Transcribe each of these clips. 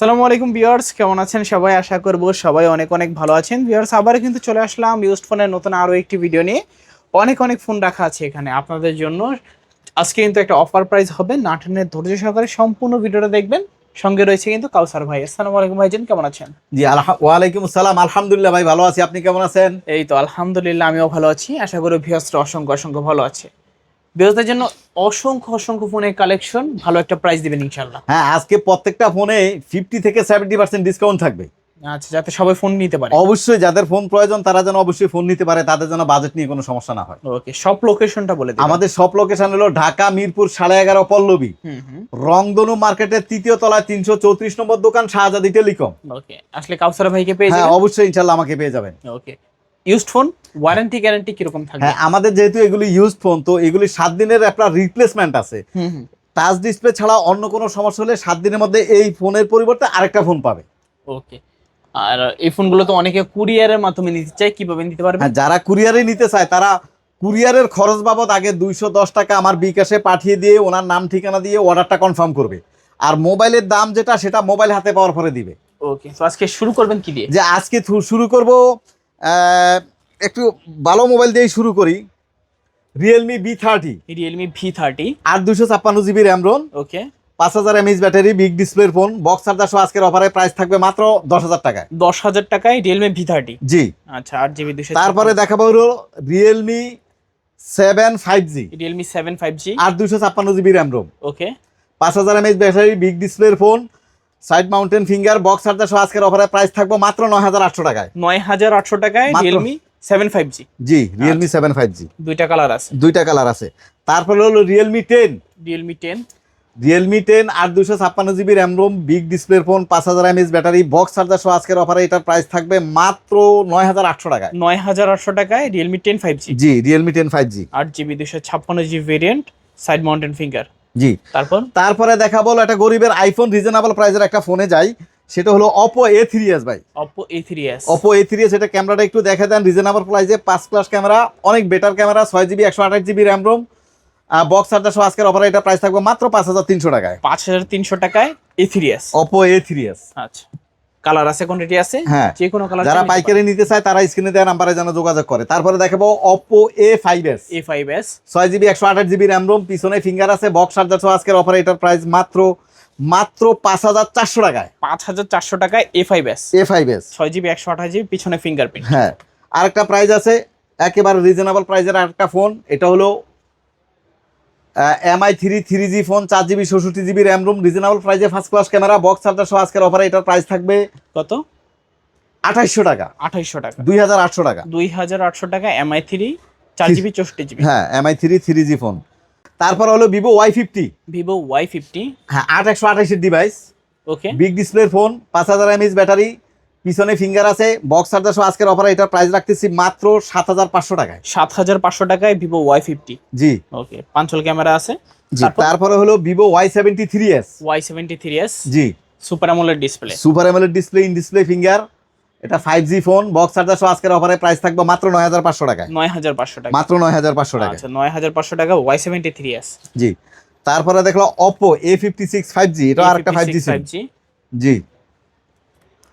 আসসালামু আলাইকুম ভিউয়ার্স কেমন আছেন সবাই? আশা করব সবাই অনেক অনেক ভালো আছেন। ভিউয়ার্স আবার কিন্তু চলে আসলাম ইউজড ফোনের নতুন আরও একটি ভিডিও নিয়ে। অনেক অনেক ফোন রাখা আছে এখানে আপনাদের জন্য। আজকে কিন্তু একটা অফার প্রাইস হবে। নাটনের ধৈর্য সহকারে সম্পূর্ণ ভিডিওটা দেখবেন। সঙ্গে রয়েছে কিন্তু কাউসার ভাই। আসসালামু আলাইকুম ভাইজান কেমন আছেন? জি ওয়ালাইকুম আসসালাম। আলহামদুলিল্লাহ ভাই ভালো আছি। আপনি কেমন আছেন? এই তো আলহামদুলিল্লাহ আমিও ভালো আছি। আশা করি ভিউয়ার্সরা অসংখ্য অসংখ্য ভালো আছে। ভিউয়ার্সদের জন্য অসংখ্য অসংখ্য ফোনের কালেকশন ভালো একটা প্রাইস দিবেন ইনশাল্লাহ হ্যাঁ আজকে প্রত্যেকটা ফোনে ফিফটি থেকে সেভেন্টি পার্সেন্ট ডিসকাউন্ট থাকবে। আচ্ছা যাতে সবাই ফোন নিতে পারে। অবশ্যই যাদের ফোন প্রয়োজন তারা যেন অবশ্যই ফোন নিতে পারে তাদের যেন বাজেট নিয়ে কোনো সমস্যা না হয়। ওকে সব লোকেশনটা বলে দিন আমাদের সব লোকেশন হলো ঢাকা মিরপুর সাড়ে এগারো পল্লবী। রংধনু মার্কেটের তৃতীয় তলায় তিনশো চৌত্রিশ নম্বর দোকান শাহজাদি টেলিকম। ওকে আসলে কাউসার ভাইকে পেয়ে হ্যাঁ যাবেন? অবশ্যই ইনশাল্লাহ আমাকে পেয়ে যাবেন। Okay used phone warranty guarantee কীরকম থাকবে? হ্যাঁ আমাদের যেহেতু এগুলি ইউজ ফোন তো এগুলি সাত দিনের একটা রিপ্লেসমেন্ট আছে। টাচ ডিসপ্লে ছাড়া অন্য কোনো সমস্যা হলে সাত দিনের মধ্যে এই ফোনের পরিবর্তে আরেকটা ফোন পাবে। ওকে আর এই ফোনগুলো তো অনেকে কুরিয়ারের মাধ্যমে নিতে চায় কীভাবে নিতে পারবে? হ্যাঁ যারা কুরিয়ারে নিতে চায় তারা কুরিয়ারের খরচ বাবদ আগে দুইশো দশ টাকা আমার বিকাশে পাঠিয়ে দিয়ে ওনার নাম ঠিকানা দিয়ে অর্ডারটা কনফার্ম করবে। আর মোবাইলের দাম যেটা সেটা মোবাইল হাতে পাওয়ার পরে দিবে। ওকে তো আজকে শুরু করবেন কি দিয়ে? যে আজকে শুরু করব একটু ভালো মোবাইল দিয়েই শুরু করি। Realme B thirty Realme V thirty আর দুশো ছাপ্পান্ন জিবি র্যাম রোন ওকে পাঁচ হাজার এমএইচ ব্যাটারি বিগ ডিসপ্লের ফোন বক্স চার্জার সহ আজকের অফারে প্রাইস থাকবে মাত্র দশ হাজার টাকায়। দশ হাজার টাকায় রিয়েলমি ভি থার্টি জি। আচ্ছা আট জিবি দুশো তারপরে দেখাবো হলো Realme seven five G Realme seven five G আট দুশো ছাপ্পান্ন জিবি র্যাম রোম ওকে পাঁচ হাজার এমএইচ ব্যাটারি বিগ ডিসপ্লের phone side mounted finger box charger সহ আজকের অফারে প্রাইস থাকবে মাত্র নয় হাজার আটশো টাকায়। নয় হাজার আটশো টাকায়। Realme seven five G G Realme seven five G দুইটা কালার আছে। দুইটা কালার আছে। তারপরে হলো Realme ten Realme ten Realme ten আর দুশো ছাপ্পান্ন GB RAM ROM big display phone পাঁচ হাজার এমএইচ ব্যাটারি বক্স চার্জার সহ আজকের অফারে এটার প্রাইস থাকবে মাত্র নয় হাজার আটশো টাকায়। নয় হাজার আটশো টাকায় Realme ten five G G Realme ten five G আট জিবি দুশো ছাপ্পান্ন GB variant side mounted finger জি। তারপর? তারপরে দেখা বলো একটা গরিবের আইফোন রিজনেবল প্রাইজের একটা ফোনে যাই। সেটা হলো অপো এ থ্রি এস ভাই। Oppo A three S Oppo A three S এটা ক্যামেরাটা একটু দেখে দেন। রিজনেবল প্রাইজে পাঁচ ক্লাস ক্যামেরা অনেক বেটার ক্যামেরা ছয় জিবি একশো আঠাশ GB RAM ROM box charger সহ আজকের অফারে এটা প্রাইস থাকবে মাত্র পাঁচ হাজার তিনশো টাকায়। পাঁচ হাজার তিনশো টাকায় A three S Oppo A three S আচ্ছা। কালার আছে কোয়ান্টিটি আছে হ্যাঁ। যে কোনো কালার যারা পাইকারি নিতে চায় তারা স্ক্রিনে দেওয়া নাম্বারে যেন যোগাযোগ করে। তারপরে দেখাবো ছয় জিবি একশো আঠাশ জিবি র্যাম রোম পিছনে ফিঙ্গার আছে বক্স চার্জার সহ আজকের অফার এটার প্রাইস মাত্র মাত্র পাঁচ হাজার চারশো টাকায়। পাঁচ হাজার চারশো টাকায় A five S A five S ছয় জিবি একশো আঠাশ জিবি পিছনে ফিঙ্গারপ্রিন্ট হ্যাঁ। আরেকটা প্রাইস আছে একেবারে রিজনেবল প্রাইসের আরেকটা ফোন এটা হলো Mi three three G phone চার জিবি ষষট্টি জিবি র্যাম রুম রিজনেবল প্রাইসে first class camera box charger সহ আজকের অফারে এটার প্রাইস থাকবে কত? আঠাইশশো টাকা। আঠাইশশো টাকা। দুই হাজার আটশো টাকা। দুই হাজার আটশো টাকা এমআই থ্রি চার জিবি চৌষট্টি জিবি হ্যাঁ Mi three three G phone তারপর হলো Vivo Y fifty Vivo Y fifty হ্যাঁ আট একশো আঠাশের ডিভাইস ওকে বিগ ডিসপ্লের ফোন পাঁচ হাজার এমএইচ ব্যাটারি পিছনে ফিঙ্গার আছে বক্স চার্জার সহ আজকের অফারে এটার প্রাইস রাখতেছি মাত্র সাত হাজার পাঁচশো টাকায়। সাত হাজার পাঁচশো টাকায় ভিভো ওয়াই ফিফটি জি। ওকে পাঞ্চল ক্যামেরা আছে। জি তারপরে হলো Vivo Y seventy three S Y seventy three S জি। সুপার আমলের display super AMOLED display in display finger এটা five G phone box charger সহ আজকের অফারে প্রাইস থাকবে মাত্র নয় হাজার পাঁচশো টাকায়। নয় হাজার পাঁচশো টাকা। মাত্র নয় হাজার পাঁচশো টাকা আচ্ছা নয় হাজার পাঁচশো টাকা ওয়াই সেভেন্টি থ্রি এস জি। তারপরে দেখল Oppo A fifty six five G এটা আরেকটা ফাইভ জি ফাইভ জি জি।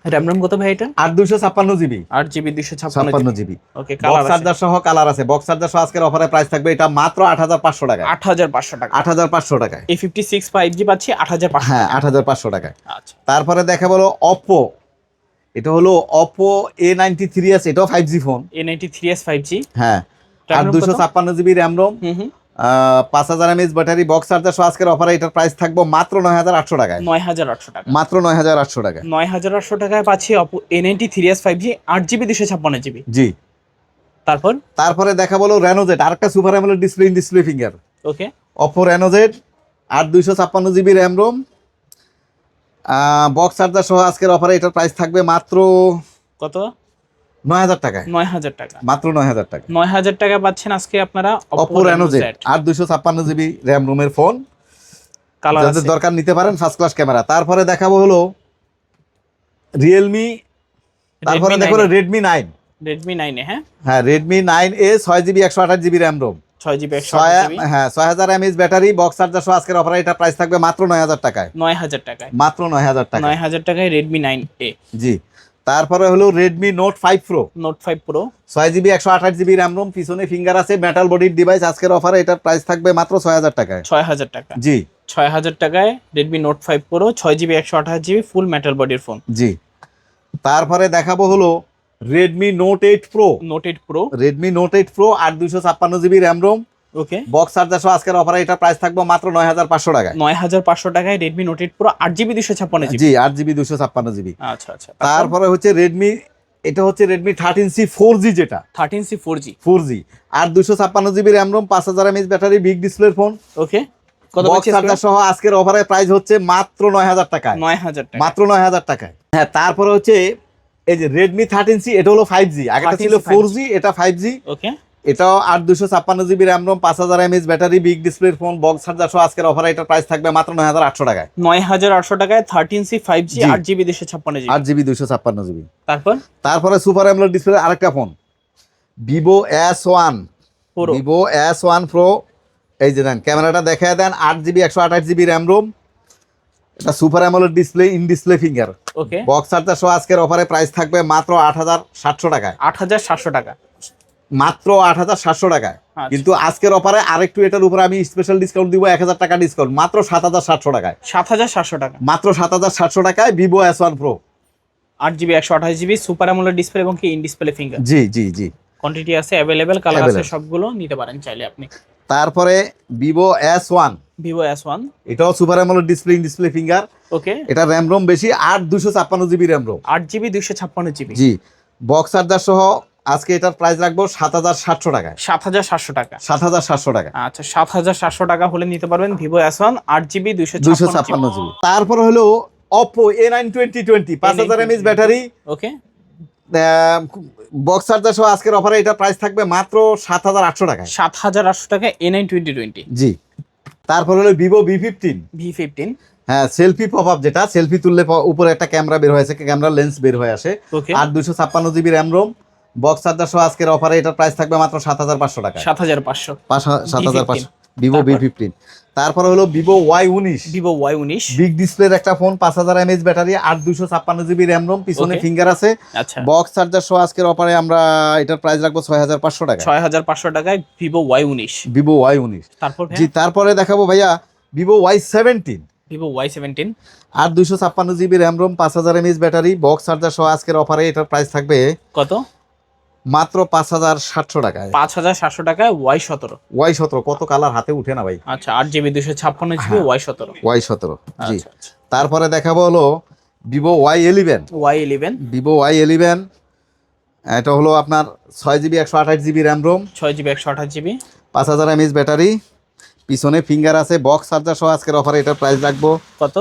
র্যাম রোম কত ভাই এটা? দুশো ছাপ্পান্ন জিবি। আট জিবি দুশো ছাপ্পান্ন জিবি। ওকে বক্স চার্জার সহ কালার আছে। বক্স চার্জার সহ আজকের অফারে প্রাইস থাকবে এটা মাত্র আট হাজার পাঁচশো টাকা আট হাজার পাঁচশো টাকা। আট হাজার পাঁচশো টাকায়। A fifty six five G পাচ্ছি আট হাজার পাঁচশো হ্যাঁ আট হাজার পাঁচশো টাকায়। আচ্ছা। তারপরে দেখা বলো অপো এটা হলো Oppo A ninety three S এটাও five G phone A ninety three S five G হ্যাঁ। RAM আর ROM দুশো ছাপ্পান্ন জিবি র্যাম রোম হুম হুম। পাঁচ হাজার এমএস ব্যাটারি বক্স চার্জার সহ আজকের অফারে এটার প্রাইস থাকব মাত্র নয় হাজার আটশো টাকায়। নয় হাজার আটশো টাকা। মাত্র নয় হাজার আটশো টাকায়। নয় হাজার আটশো টাকায় পাচ্ছি Oppo A ninety three S five G আট জিবি দুশো ছাপ্পান্ন জিবি জি। তারপর? তারপরে দেখা বলো রেনোজেট আর একটা super AMOLED display in display finger okay Oppo Reno Z আট দুইশো ছাপ্পান্ন GB RAM ROM box charger সহ আজকের অফারে এটার প্রাইস থাকবে মাত্র কত? নয় হাজার টাকায় নয় হাজার টাকা। মাত্র নয় হাজার টাকা। নয় হাজার টাকা পাচ্ছেন আজকে আপনারা অপো দুইশো ছাপ্পান্ন জিবি র্যাম রোমের ফোন কালার যাদের দরকার নিতে পারেন ফার্স্ট ক্লাস ক্যামেরা তারপরে দেখাবো হলো রিয়েলমি তারপরে দেখো রেডমি নাইন রেডমি নাইনে হ্যাঁ? হ্যাঁ রেডমি নাইন এ ছয় জিবি একশো আঠাশ জিবি র্যাম রোম ছয় জিবি হ্যাঁ ছয় হাজার এমএইচ ব্যাটারি বক্স চার্জার সহ আজকের অফারে এটা প্রাইস থাকবে মাত্র নয় হাজার টাকায়। নয় হাজার টাকায়। মাত্র নয় হাজার টাকা নয় হাজার টাকায় রেডমি নাইন এ। জি। তারপরে হলো Redmi Note five Pro Note five Pro ছয় জিবি একশো আঠাশ জিবি র্যাম রোম পিছনে ফিঙ্গার আছে মেটাল বডির ডিভাইস আজকের অফারে এটার প্রাইস থাকবে মাত্র ছয় হাজার টাকায়। ছয় হাজার টাকা। জি। ছয় হাজার টাকায় রেডমি নোট ফাইভ প্রো ছয় জিবি একশো আঠাশ জিবি ফুল মেটাল বডির ফোন জি। তারপরে দেখাবো হলো Redmi Note eight Pro Note eight Pro Redmi Note eight Pro আট দুশো ছাপ্পান্ন GB RAM ROM okay box charger সহ আজকের অফারে এটার প্রাইস থাকবে মাত্র নয় হাজার পাঁচশো টাকায়। নয় হাজার পাঁচশো টাকায় প্রো আট জিবি দুশো ছাপ্পান্ন জিবি জি আট জিবি দুশো ছাপ্পান্ন জিবি আচ্ছা আচ্ছা। তারপরে হচ্ছে রেডমি এটা হচ্ছে Redmi thirteen C four G যেটা। Thirteen C four G four G আর দুশো ছাপ্পান্ন জিবি র্যাম রোম পাঁচ হাজার এমএইচ ব্যাটারি বিগ ডিসপ্লের ফোন ওকে কত বক্স চার্জার সহ আজকের অফারে প্রাইস হচ্ছে মাত্র নয় হাজার টাকায়। নয় হাজার টাকা। মাত্র নয় হাজার টাকায়। হ্যাঁ তারপরে হচ্ছে এই যে রেডমি থার্টিন সি এটা হলো ফাইভ জি আগেটা ছিল ফোর জি এটা ফাইভ জি ওকে এটাও আট দুশো ছাপ্পান্ন জিবি র্যাম রোম পাঁচ হাজার এমএইচ ব্যাটারি বিগ ডিসপ্লের ফোন বক্স চার্জার সহ আজকের অফারে এটার প্রাইস থাকবে মাত্র নয় হাজার আটশো টাকায়। নয় হাজার আটশো টাকায় থার্টিন সি ফাইভ জি। আট জিবি দুশো ছাপ্পান্ন জিবি আট জিবি দুশো ছাপ্পান্ন জিবি তারপর? তারপরে সুপার অ্যামোলেড ডিসপ্লে আরেকটা phone Vivo S one Vivo S one pro এই যে দেন ক্যামেরাটা দেখায় দেন আট জিবি একশো আঠাশ জিবি র্যাম রোম এটা super AMOLED display in display finger okay box charger সহ আজকের অফারে প্রাইস থাকবে মাত্র আট হাজার সাতশো টাকায়। আট হাজার সাতশো টাকা। মাত্র আট হাজার সাতশো টাকায়। আচ্ছা। কিন্তু আজকের অফারে আরেকটু এটার উপরে আমি স্পেশাল ডিসকাউন্ট দিব এক হাজার টাকা ডিসকাউন্ট মাত্র সাত হাজার সাতশো টাকায়। সাত হাজার সাতশো টাকা। মাত্র সাত হাজার সাতশো টাকায় ভিভো এস ওয়ান প্রো আট জিবি একশো আঠাশ জিবি সুপার অ্যামোলেড ডিসপ্লে এবং কি in display finger G G G. Quantity আছে অ্যাভেলেবেল কালার আছে সবগুলো নিতে পারেন চাইলে আপনি। তারপরে Vivo S one Vivo S one এটাও super AMOLED display in display finger okay এটা র্যাম রোম বেশি আট দুশো ছাপ্পান্ন জিবি র্যাম রোম আট জিবি দুশো ছাপ্পান্ন জিবি। জি। বক্স চার্জার সহ আজকে এটার প্রাইস রাখব সাত হাজার সাতশো টাকায় সাত হাজার সাতশো টাকা। সাত হাজার সাতশো টাকা। আচ্ছা সাত হাজার সাতশো টাকা হলে নিতে পারবেন ভিভো এস ওয়ান আট জিবি দুশো দুইশো ছাপ্পান্ন জিবি। তারপর হলো Oppo A nine twenty twenty পাঁচ হাজার MH battery okay box charger সহ আজকের অফারে এটা প্রাইস থাকবে মাত্র সাত হাজার আটশো টাকায়। সাত হাজার আটশো টাকা A nine twenty twenty G. তারপর হলো Vivo B fifteen V fifteen হ্যাঁ সেলফি পপ আপ যেটা সেলফি তুললে উপরে একটা ক্যামেরা বের হয়েছে ক্যামেরা লেন্স বের হয়ে আসে। আর দুশো ছাপ্পান্ন GB RAM ROM box charger সহ আজকের অফারে এটার প্রাইস থাকবে মাত্র সাত হাজার পাঁচশো টাকা। সাত হাজার পাঁচশো। সাত হাজার পাঁচশো। ভিভো বি ফিফটিন তারপর হলো ভিভো ওয়াই উনিশ। ভিভো ওয়াই উনিশ। বিগ ডিসপ্লের একটা ফোন পাঁচ হাজার এমএইচ ব্যাটারি আর দুশো ছাপ্পান্ন জিবি র্যাম রোম পিছনে ফিঙ্গার আছে। আচ্ছা। বক্স চার্জার সহ আজকের অফারে আমরা এটার প্রাইস রাখব ছয় হাজার পাঁচশো টাকা। ছয় হাজার পাঁচশো টাকায় ভিভো ওয়াই উনিশ। ভিভো ওয়াই উনিশ। তারপর জি তারপরে দেখাবো ভাইয়া Vivo Y seventeen Vivo Y seventeen আর দুইশো ছাপ্পান্ন জিবি র্যাম রোম পাঁচ হাজার এমএইচ ব্যাটারি বক্স চার্জার সহ আজকের অফারে এটার প্রাইস থাকবে কত? মাত্র পাঁচ হাজার সাতশো টাকায়। পাঁচ হাজার সাতশো টাকায় ওয়াই সতেরো। ওয়াই সতেরো কত কালার হাতে উঠে না ভাই? আচ্ছা আট জিবি দুশো ছাপ্পান্ন জিবি হ্যাঁ। ওয়াই সতেরো। ওয়াই সতেরো জি। আচ্ছা আচ্ছা। তারপরে দেখাবো হলো Vivo Y eleven Y eleven. Vivo Y eleven এটা হলো আপনার ছয় জিবি একশো আঠাশ জিবি র্যাম রোম। ছয় জিবি একশো আঠাশ জিবি। পাঁচ হাজার এমএইচ ব্যাটারি। পিছনে ফিঙ্গার আছে বক্স চার্জার সহ আজকের অফারে এটার প্রাইস রাখব। কত?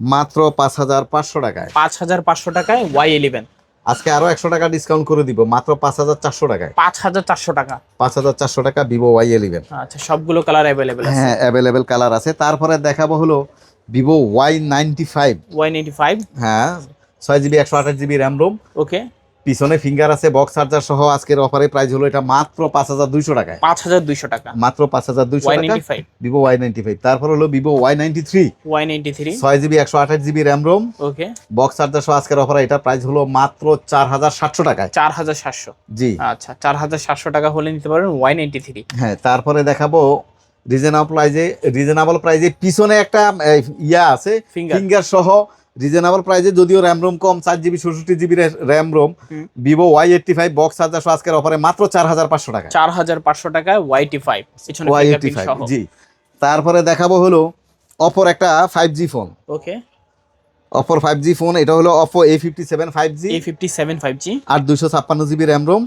মাত্র পাঁচ হাজার পাঁচশো টাকায়। পাঁচ হাজার পাঁচশো টাকায় ওয়াই ইলেভেন। আজকে আরও একশো টাকা ডিসকাউন্ট করে দিব মাত্র পাঁচ হাজার চারশো টাকায়। পাঁচ হাজার চারশো টাকা। পাঁচ হাজার চারশো টাকা ভিভো ওয়াই ইলেভেন আচ্ছা সবগুলো কালার অ্যাভেলেবেল হ্যাঁ অ্যাভেলেবেল কালার আছে। তারপরে দেখাবো হলো Vivo Y ninety five Y ninety five হ্যাঁ ছয় জিবি একশো আঠাশ জিবি র্যাম রোম ওকে পিছনে ফিঙ্গার আছে বক্স চার্জার সহ আজকের অফারে প্রাইস হলো এটা মাত্র পাঁচ হাজার দুইশো টাকায়। পাঁচ হাজার দুইশো টাকা। মাত্র পাঁচ হাজার দুইশো টাকা। ভিভো ওয়াই নাইনটি ফাইভ তারপর হলো Vivo Y ninety three Y ninety three ছয় জিবি একশো আঠাশ GB RAM ROM okay box charger সহ আজকের অফারে এটা প্রাইস হলো মাত্র চার হাজার সাতশো টাকায়। চার হাজার সাতশো। জি। আচ্ছা চার হাজার সাতশো টাকা হলে নিতে পারেন ওয়াই নাইনটি থ্রি হ্যাঁ তারপরে দেখাবো রিজনেবল প্রাইজে রিজনেবল প্রাইজে পিছনে একটা ইয়া আছে. ফিঙ্গার সহ রিজনেবল প্রাইজে যদিও র্যাম রোম কম চার GB ষষট্টি GB RAM ROM. Vivo Y eighty five box charger আজকের অফারে মাত্র চার হাজার পাঁচশো টাকা চার হাজার পাঁচশো টাকায় Y eighty five Y eighty five G. তারপরে দেখাবো হলো অপর একটা ফাইভ জি ফোন ওকে অপর ফাইভ জি ফোন এটা হলো Oppo A fifty seven five G A fifty seven five G আর দুশো ছাপ্পান্ন GB RAM ROM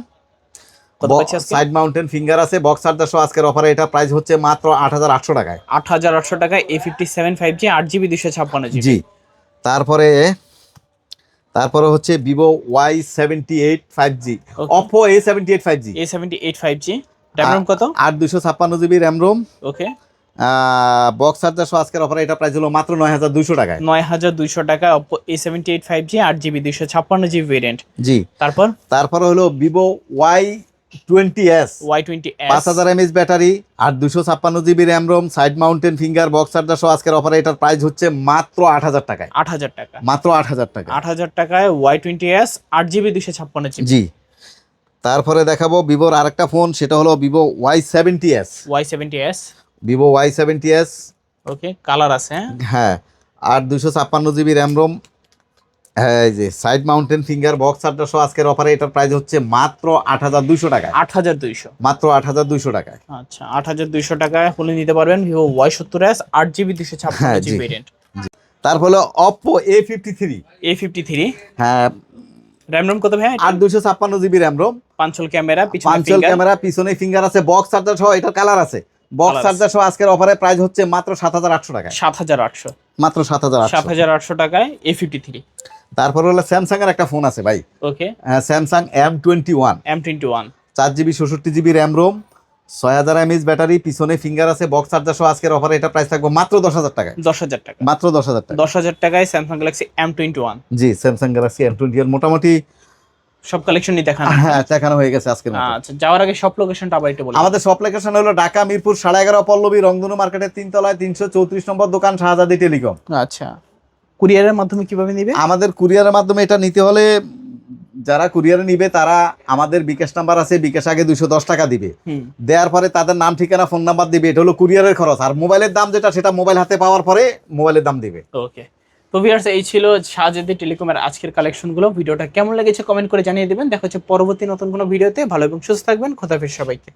side mounted finger আছে বক্স চার্জার সহ আজকের অফারে এটা প্রাইস হচ্ছে মাত্র আট হাজার আটশো টাকায়। আট হাজার আটশো টাকায় A fifty seven five G আট জিবি দুশো ছাপ্পান্ন জি। তারপরে তারপরে হচ্ছে Vivo Y seventy eight five G. Oppo A seventy eight five G A seventy eight five G RAM কত? আট দুশো ছাপ্পান্ন GB RAM ROM okay box charger সহ আজকের অফারে এটা প্রাইস হলো মাত্র নয় হাজার দুশো টাকায়। নয় হাজার দুইশো টাকা Oppo A seventy eight five G আট জিবি দুইশো ছাপ্পান্ন জিবি ভেরিয়েন্ট জি। তারপর? তারপরে হলো Vivo Y twenty S Y twenty পাঁচ হাজার এমএস ব্যাটারি আর দুশো ছাপ্পান্ন GB RAM ROM side mounted finger box charger সহ আজকের অফারে এটার প্রাইস হচ্ছে মাত্র আট হাজার টাকায়। টাকা। মাত্র আট হাজার টাকা। আট হাজার টাকায় ওয়াই টোয়েন্টি এস আট জিবি জি। তারপরে দেখাবো ভিভোর আরেকটা ফোন সেটা হলো Vivo Y seventy S Y seventy S Vivo Y seventy S okay colour আছে হ্যাঁ? হ্যাঁ আর দুশো ছাপ্পান্ন জিবি র্যাম রোম এই যে side mounted finger box charger সহ আজকের অফারে এটার প্রাইস হচ্ছে মাত্র আট হাজার দুইশো টাকায়। আট হাজার দুইশো। মাত্র আট হাজার দুইশো টাকায়। আচ্ছা আট হাজার দুইশো টাকায় হলে নিতে পারবেন ভিভো ওয়াই সত্তর এস আট জিবি দুশো ছাপ্পান্ন জিবি ভেরিয়েন্ট তারপরে Oppo A fifty three A fifty three হ্যাঁ। র্যাম রোম কত ভাই? আট দুশো ছাপ্পান্ন GB RAM ROM punch hole camera punch hole camera পিছনে ফিঙ্গার আছে বক্স চার্জার সহ এটার কালার আছে। বক্স চার্জার সহ আজকের অফারে প্রাইস হচ্ছে মাত্র সাত হাজার আটশো টাকায়। সাত হাজার আটশো। মাত্র সাত হাজার সাত হাজার আটশো টাকায় এ ফিফটি থ্রি তারপরে হলো স্যামসাং এর একটা ফোন আছে ভাই। Okay Samsung M twenty one M twenty one চার জিবি ষষট্টি জিবি র্যাম রোম ছয় হাজার এমএস ব্যাটারি পিছনে ফিঙ্গার আছে বক্স চার্জার সহ আজকের অফারে এটা প্রাইস থাকবে মাত্র দশ হাজার টাকায়। দশ হাজার টাকা। মাত্র দশ হাজার টাকা দশ হাজার টাকায় Samsung Galaxy M twenty one G Samsung Galaxy M twenty এর মোটামুটি সব কালেকশনই দেখানো। হ্যাঁ দেখানো হয়ে গেছে আজকের মতো। আচ্ছা যাওয়ার আগে সব লোকেশনটা আবার একটু বলি। আমাদের সব লোকেশন হলো ঢাকা মিরপুর সাড়ে এগারো পল্লবী রংধনু মার্কেটের তিনতলায় তিনশো চৌত্রিশ নম্বর দোকান শাহজাদি টেলিকম আচ্ছা। কুরিয়ারের মাধ্যমে কীভাবে নিবে? আমাদের কুরিয়ারের মাধ্যমে এটা নিতে হলে যারা কুরিয়ারে নিবে তারা আমাদের বিকাশ নাম্বার আছে বিকাশ আগে দুশো দশ টাকা দিবে। দেওয়ার পরে তাদের নাম ঠিকানা ফোন নাম্বার দিবে। এটা হলো কুরিয়ারের খরচ। আর মোবাইলের দাম যেটা সেটা মোবাইল হাতে পাওয়ার পরে মোবাইলের দাম দিবে। ওকে। তো ভিউয়ার্স এই ছিল শাহজাদি টেলিকমের আজকের কালেকশনগুলো। ভিডিওটা কেমন লেগেছে কমেন্ট করে জানিয়ে দেবেন। দেখা হচ্ছে পরবর্তী নতুন কোনো ভিডিওতে। ভালো এবং সুস্থ থাকবেন। খোদাফিজ সবাইকে।